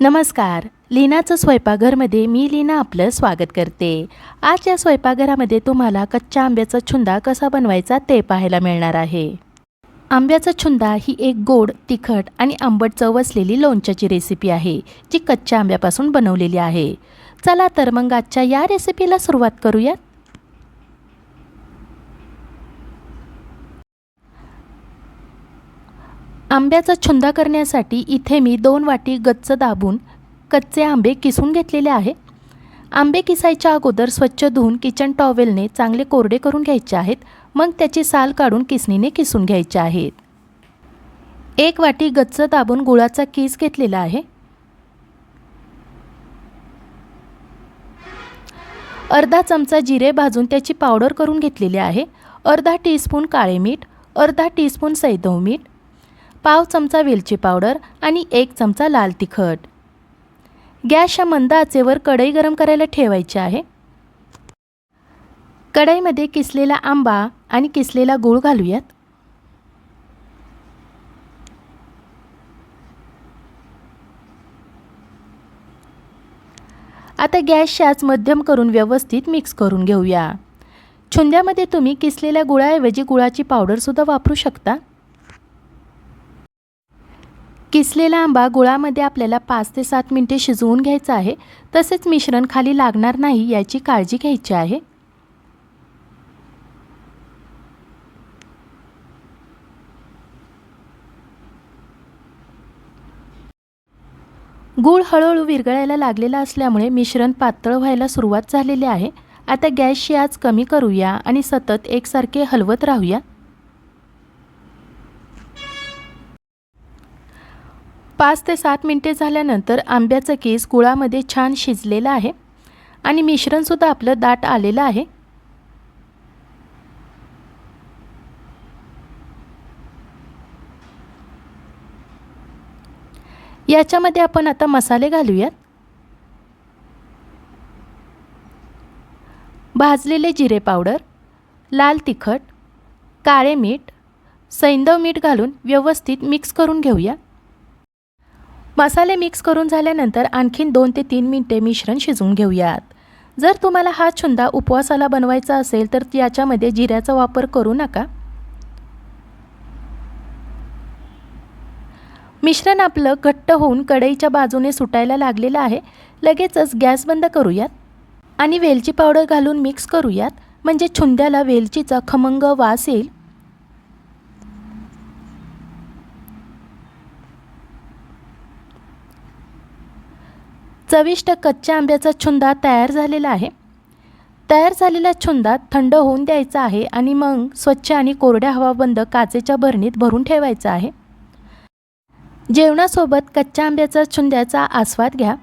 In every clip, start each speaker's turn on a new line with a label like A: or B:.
A: नमस्कार. लीनाचं स्वयंपाकघरमध्ये मी लीना आपलं स्वागत करते. आज या स्वयंपाकघरामध्ये तुम्हाला कच्च्या आंब्याचा छुंदा कसा बनवायचा ते पाहायला मिळणार आहे. आंब्याचा छुंदा ही एक गोड तिखट आणि आंबट चव असलेली लोणच्याची रेसिपी आहे जी कच्च्या आंब्यापासून बनवलेली आहे. चला तर मग आजच्या या रेसिपीला सुरुवात करूयात. आंब्याचा छुंदा करण्यासाठी इथे मी दोन वाटी गच्च दाबून कच्चे आंबे किसून घेतलेले आहे. आंबे किसायच्या अगोदर स्वच्छ धुवून किचन टॉवेलने चांगले कोरडे करून घ्यायचे आहेत. मग त्याची साल काढून किसणीने किसून घ्यायचे आहेत. एक वाटी गच्च दाबून गुळाचा किस घेतलेला आहे. अर्धा चमचा जिरे भाजून त्याची पावडर करून घेतलेली आहे. अर्धा टीस्पून काळे मीठ. अर्धा टीस्पून सैदव मीठ. पाव चमचा वेलची पावडर आणि एक चमचा लाल तिखट. गॅसच्या मंद आचेवर कढई गरम करायला ठेवायची आहे. कढईमध्ये किसलेला आंबा आणि किसलेला गूळ घालूयात. आता गॅसच्याच मध्यम करून व्यवस्थित मिक्स करून घेऊया. छुंद्यामध्ये तुम्ही किसलेल्या गुळाऐवजी गुळाची पावडरसुद्धा वापरू शकता. किसलेला आंबा गुळामध्ये आपल्याला पाच ते सात मिनटे शिजवून घ्यायचं आहे तसेच मिश्रण खाली लागणार नाही याची काळजी घ्यायची आहे. गूळ हळूहळू विरघळायला लागलेला असल्यामुळे मिश्रण पातळ व्हायला सुरुवात झालेली आहे. आता गॅसची आज कमी करूया आणि सतत एकसारखे हलवत राहूया. पाच ते सात मिनटे झाल्यानंतर आंब्याचं केस गुळामध्ये छान शिजलेलं आहे आणि मिश्रणसुद्धा आपलं दाट आलेलं आहे. याच्यामध्ये आपण आता मसाले घालूयात. भाजलेले जिरे पावडर लाल तिखट काळे मीठ सैंदव मीठ घालून व्यवस्थित मिक्स करून घेऊया. मसाले मिक्स करून झाल्यानंतर आणखीन दोन ते तीन मिनटे मिश्रण शिजवून घेऊयात. जर तुम्हाला हा छुंदा उपवासाला बनवायचा असेल तर याच्यामध्ये जिऱ्याचा वापर करू नका. मिश्रण आपलं घट्ट होऊन कढईच्या बाजूने सुटायला लागलेलं आहे. लगेचच गॅस बंद करूयात आणि वेलची पावडर घालून मिक्स करूयात. म्हणजे छुंद्याला वेलचीचा खमंग वास येईल. चविष्ट कच्च्या आंब्याचा छुंदा तयार झालेला आहे. तयार झालेला छुंदा थंड होऊन द्यायचा आहे आणि मग स्वच्छ आणि कोरड्या हवाबंद काचेच्या भरणीत भरून ठेवायचा आहे. जेवणासोबत कच्च्या आंब्याचा छुंद्याचा आस्वाद घ्या.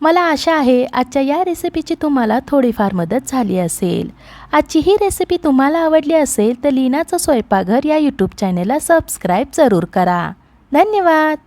A: मला आशा आहे आजच्या या रेसिपीची तुम्हाला थोडीफार मदत झाली असेल. आजची ही रेसिपी तुम्हाला आवडली असेल तर लीनाचं स्वयंपाकघर या यूट्यूब चॅनेलला सबस्क्राईब जरूर करा. धन्यवाद!